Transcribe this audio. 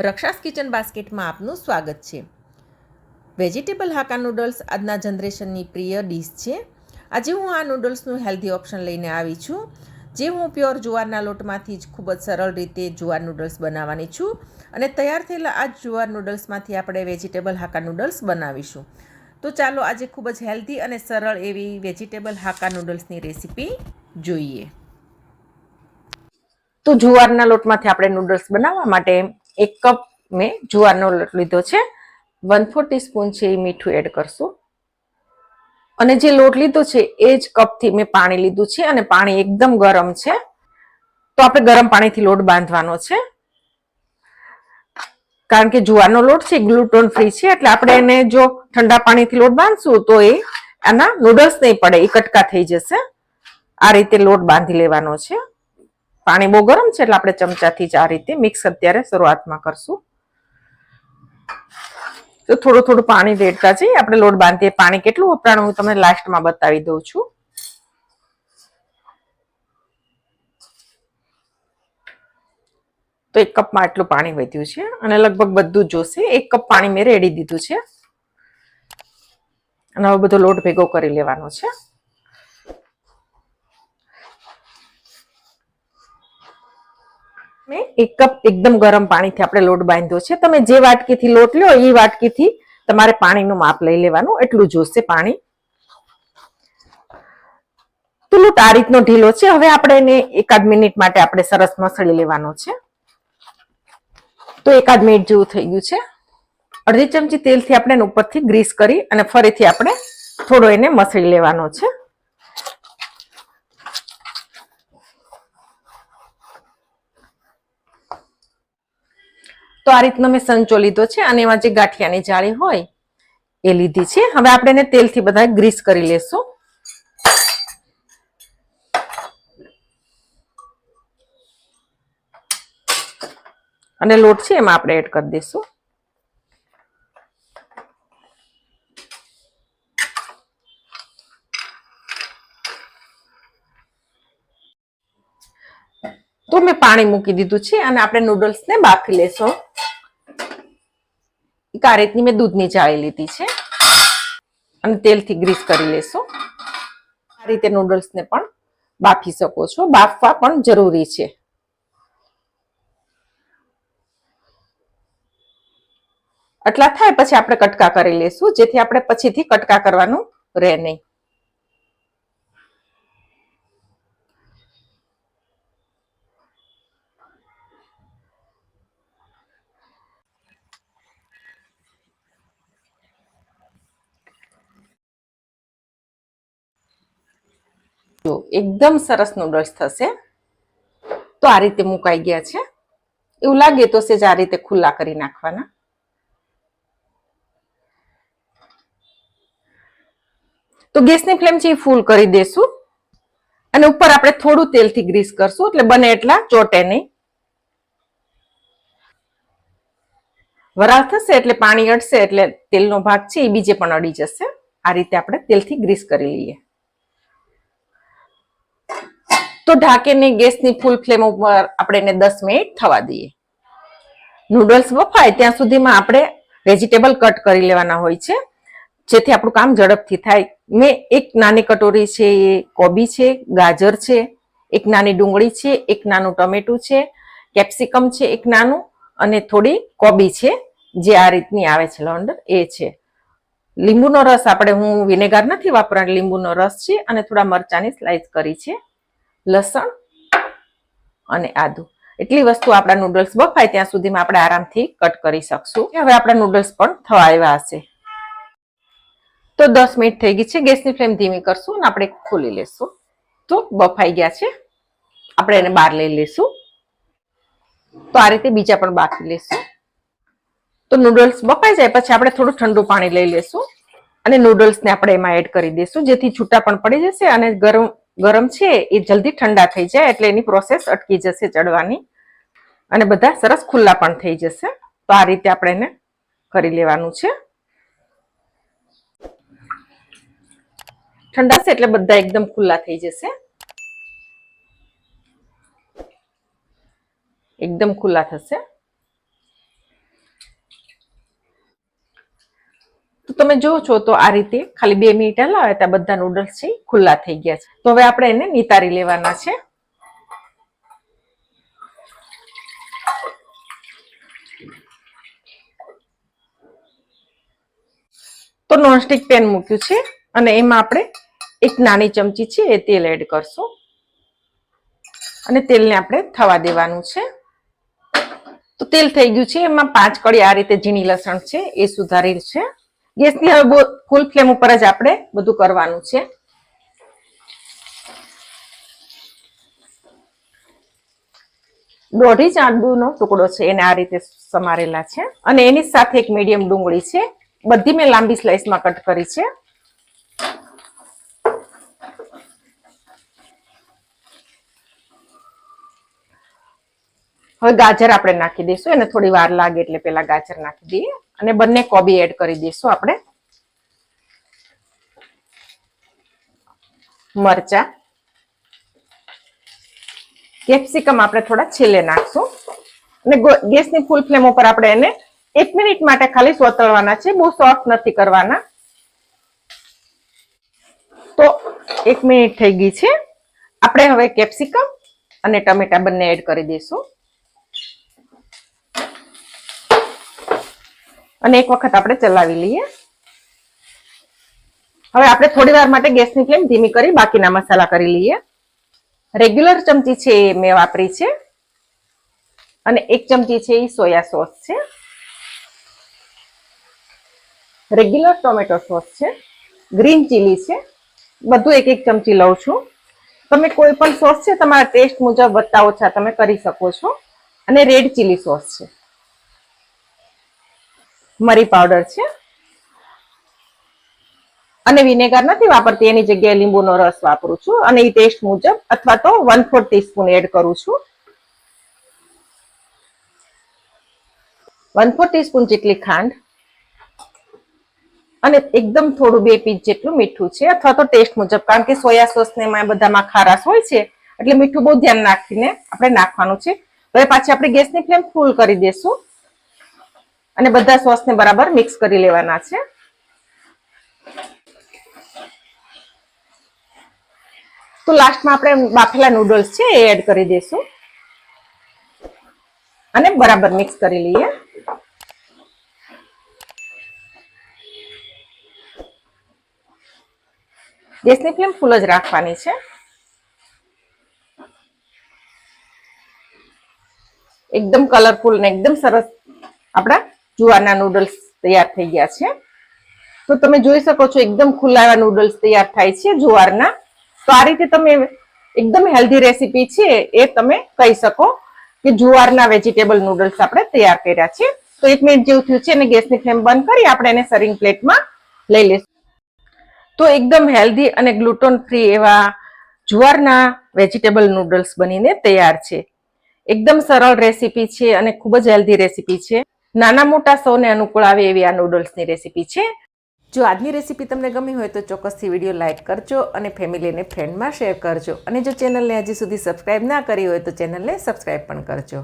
રક્ષાસ kitchen બાસ્કેટમાં આપનું સ્વાગત છે. વેજીટેબલ હાકા નૂડલ્સ આજના જનરેશનની પ્રિય ડીશ છે. આજે હું આ નૂડલ્સનું હેલ્ધી ઓપ્શન લઈને આવી છું. જે હું પ્યોર જુવારના લોટમાંથી જ ખૂબ જ સરળ રીતે જુવાર નૂડલ્સ બનાવવાની છું અને તૈયાર થયેલા આ જુવાર નૂડલ્સમાંથી આપણે વેજીટેબલ હાકા નૂડલ્સ બનાવીશું. તો ચાલો આજે ખૂબ જ હેલ્ધી અને સરળ એવી વેજીટેબલ હાકા નૂડલ્સની રેસીપી જોઈએ. તો જુવારના લોટમાંથી આપણે નૂડલ્સ બનાવવા માટે એક કપ મેં જુવારનો લોટ લીધો છે. વન ફોર ટીસ્પૂન છે એ મીઠું એડ કરશું. અને જે લોટ લીધો છે એ જ કપથી મેં પાણી લીધું છે અને પાણી એકદમ ગરમ છે. તો આપણે ગરમ પાણીથી લોટ બાંધવાનો છે. કારણ કે જુવારનો લોટ છે ગ્લુટોન ફ્રી છે, એટલે આપણે એને જો ઠંડા પાણીથી લોટ બાંધશું તો એ આના નૂડલ્સ નહીં પડે, એ કટકા થઈ જશે. આ રીતે લોટ બાંધી લેવાનો છે. પાણી બહુ ગરમ છે એટલે આપણે ચમચાથી જ આ રીતે મિક્સ અત્યારે શરૂઆતમાં કરશું. તો થોડું થોડું પાણી રેડતા જઈએ આપણે લોટ બાંધીએ. પાણી કેટલું વપરાણું હું તમને લાસ્ટમાં બતાવી દઉં છું. તો એક કપમાં આટલું પાણી વધ્યું છે અને લગભગ બધું જોશે. એક કપ પાણી મેં રેડી દીધું છે. અને હવે બધો લોટ ભેગો કરી લેવાનો છે. મેં? એક કપ એકદમ ગરમ પાણીથી આપણે લોટ બાંધ્યો છે. તમે જે વાટકીથી લોટ લ્યો એ વાટકીથી તમારે પાણીનું માપ લઈ લેવાનું. એટલું જોશે પાણી. તો લોટ આ રીતનો ઢીલો છે. હવે આપણે એને એકાદ મિનિટ માટે આપણે સરસ મસળી લેવાનો છે. તો એકાદ મિનિટ જેવું થઈ ગયું છે. અડધી ચમચી તેલથી આપણે એને ઉપરથી ગ્રીસ કરી અને ફરીથી આપણે થોડો એને મસળી લેવાનો છે. તો આ રીતનો મેં સંચો લીધો છે અને એમાં જે ગાંઠિયાની જાળી હોય એ લીધી છે. હવે આપણે એને તેલથી બધા ગ્રીસ કરી લેશું. અને લોટ છે એમાં આપણે એડ કરી દઈશું. તો મેં પાણી મૂકી દીધું છે અને આપણે નૂડલ્સને બાફી લેશું. એક આ રીતની મેં દૂધની જાળી લીધી છે. અને તેલથી ગ્રીસ કરી લેશું. આ રીતે નૂડલ્સને પણ બાફી શકો છો. બાફવા પણ જરૂરી છે. આટલા થાય પછી આપણે કટકા કરી લેશું, જેથી આપણે પછીથી કટકા કરવાનું રહે નહીં. જો એકદમ સરસ નૂડલ્સ થશે. તો આ રીતે મુકાઈ ગયા છે. એવું લાગે તો સેજ આ રીતે ખુલ્લા કરી નાખવાના. તો ગેસની ફ્લેમ છે એ ફૂલ કરી દેશું. અને ઉપર આપણે થોડું તેલથી ગ્રીસ કરશું, એટલે બને એટલા ચોટે નહીં. વરાળ થશે એટલે પાણી અડશે એટલે તેલનો ભાગ છે એ બીજે પણ અડી જશે. આ રીતે આપણે તેલથી ગ્રીસ કરી લઈએ. તો ઢાંકીને ગેસની ફૂલ ફ્લેમ ઉપર આપણે એને દસ મિનિટ થવા દઈએ. નૂડલ્સ બફાય ત્યાં સુધીમાં આપણે વેજીટેબલ કટ કરી લેવાના હોય છે. જેથી આપણું કામ ઝડપથી થાય. મેં એક નાની કટોરી છે, એ કોબી છે, ગાજર છે, એક નાની ડુંગળી છે, એક નાનું ટમેટું છે, કેપ્સિકમ છે, એક નાનું, અને થોડી કોબી છે, જે આ રીતની આવે છે લોન્ડર એ છે. લીંબુનો રસ આપણે, હું વિનેગાર નથી વાપરવાની, લીંબુનો રસ છે, અને થોડા મરચાની સ્લાઇસ કરી છે. લસણ અને આદુ. એટલી વસ્તુ આપણા નૂડલ્સ બફાય ત્યાં સુધીમાં આપણે આરામથી કટ કરી શકશું. હવે આપણા નૂડલ્સ પણ થવા આવ્યા હશે. તો દસ મિનિટ થઈ ગઈ છે. ગેસની ફ્લેમ ધીમી કરશું અને આપણે ખોલી લેશું. તો બફાઈ ગયા છે. આપણે એને બહાર લઈ લેશું તો આ રીતે બીજા પણ બાકી લેશું. તો નૂડલ્સ બફાઈ જાય પછી આપણે થોડું ઠંડુ પાણી લઈ લેશું. અને નૂડલ્સને આપણે એમાં એડ કરી દઈશું જેથી છૂટા પણ પડી જશે અને ગરમ ગરમ છે, એ જલ્દી ઠંડા થઈ જાય એટલે એની પ્રોસેસ અટકી જશે ચડવાની અને બધા સરસ ખુલ્લા પણ થઈ જશે. તો આ રીતે આપણે એને કરી લેવાનું છે. ઠંડા છે એટલે બધા એકદમ ખુલ્લા થઈ જશે. એકદમ ખુલ્લા થશે. તો તમે જો છો તો આ રીતે ખાલી બે મિનિટ હલાવે ત્યાં બધા નૂડલ્સ છે, ખુલ્લા થઈ ગયા છે. તો હવે આપણે એને નિતારી લેવાના છે. તો નોનસ્ટિક પેન મૂક્યું છે અને એમાં આપણે એક નાની ચમચી છે એ તેલ એડ કરશું. અને તેલને આપણે થવા દેવાનું છે. તો તેલ થઈ ગયું છે, એમાં પાંચ કળી આ રીતે ઝીણી લસણ છે, એ સુધારેલ છે. ગેસની હવે ફૂલ ફ્લેમ ઉપર જ આપણે બધું કરવાનું છે. દોઢ ઇંચ આદુનો ટુકડો છે, એને આ રીતે સમારેલા છે. અને એની સાથે એક મીડિયમ ડુંગળી છે. બધી મેં લાંબી સ્લાઇસમાં કટ કરી છે. હવે ગાજર આપણે નાખી દઈશું. એને થોડી વાર લાગે એટલે પેલા ગાજર નાખી દઈએ. અને બંને કોબી એડ કરી દઈશું આપણે. મરચા. કેપ્સિકમ આપણે થોડા છેલ્લે નાખશું. અને ગેસની ફૂલ ફ્લેમ ઉપર આપણે એને એક મિનિટ માટે ખાલી સોતળવાના છે. બહુ સોફ્ટ નથી કરવાના. તો એક મિનિટ થઈ ગઈ છે. આપણે હવે કેપ્સિકમ અને ટમેટા બંને એડ કરી દઈશું. અને એક વખત આપણે ચલાવી લઈએ. હવે આપણે થોડી વાર માટે ગેસની ફ્લેમ ધીમી કરી બાકીના મસાલા કરી લઈએ. રેગ્યુલર ચમચી છે એ મેં વાપરી છે. અને એક ચમચી છે એ સોયા સોસ છે. રેગ્યુલર ટોમેટો સોસ છે. ગ્રીન ચીલી છે. બધું એક એક ચમચી લઉં છું. તમે કોઈ પણ સોસ છે, તમારા ટેસ્ટ મુજબ વધતા ઓછા તમે કરી શકો છો. અને રેડ ચીલી સોસ છે. મરી પાવડર છે. અને વિનેગર નથી વાપરતી, એની જગ્યાએ લીંબુનો રસ વાપરું છું. અને એ ટેસ્ટ મુજબ અથવા તો વન ફોર ટીસ્પૂન એડ કરું છું. વન ફોર ટીસ્પૂન જેટલી ખાંડ અને એકદમ થોડું બે પીસ જેટલું મીઠું છે. અથવા તો ટેસ્ટ મુજબ, કારણ કે સોયા સોસ ને એમાં બધામાં ખારાશ હોય છે, એટલે મીઠું બહુ ધ્યાન નાખીને આપણે નાખવાનું છે. હવે પાછી આપણે ગેસની ફ્લેમ ફૂલ કરી દેશું. અને બધા સોસને બરાબર મિક્સ કરી લેવાના છે. તો લાસ્ટમાં આપણે બાફેલા નૂડલ્સ છે એ એડ કરી દઈશું. અને બરાબર મિક્સ કરી લઈએ. ગેસની ફ્લેમ ફૂલ જ રાખવાની છે. એકદમ કલરફુલ ને એકદમ સરસ આપણા જુવારના નૂડલ્સ તૈયાર થઈ ગયા છે. તો તમે જોઈ શકો છો એકદમ ખુલ્લા નૂડલ્સ તૈયાર થાય છે જુવારના. તો આ રીતે તમે એકદમ હેલ્ધી રેસીપી છે એ તમે કહી શકો કે જુવારના વેજીટેબલ નૂડલ્સ આપણે તૈયાર કર્યા છે. તો એક મિનિટ જેવું થયું છે અને ગેસની ફ્લેમ બંધ કરી આપણે એને સર્વિંગ પ્લેટમાં લઈ લઈશું. તો એકદમ હેલ્ધી અને ગ્લુટોન ફ્રી એવા જુવારના વેજીટેબલ નૂડલ્સ બનીને તૈયાર છે. એકદમ સરળ રેસીપી છે અને ખૂબ જ હેલ્ધી રેસીપી છે. નાના મોટા સૌને અનુકૂળ આવે એવી આ નૂડલ્સની રેસીપી છે. જો આજની રેસીપી તમને ગમી હોય તો ચોક્કસથી વીડિયો લાઇક કરજો અને ફેમિલીને ફ્રેન્ડમાં શેર કરજો. અને જો ચેનલને હજી સુધી સબસ્ક્રાઇબ ના કરી હોય તો ચેનલને સબસ્ક્રાઈબ પણ કરજો.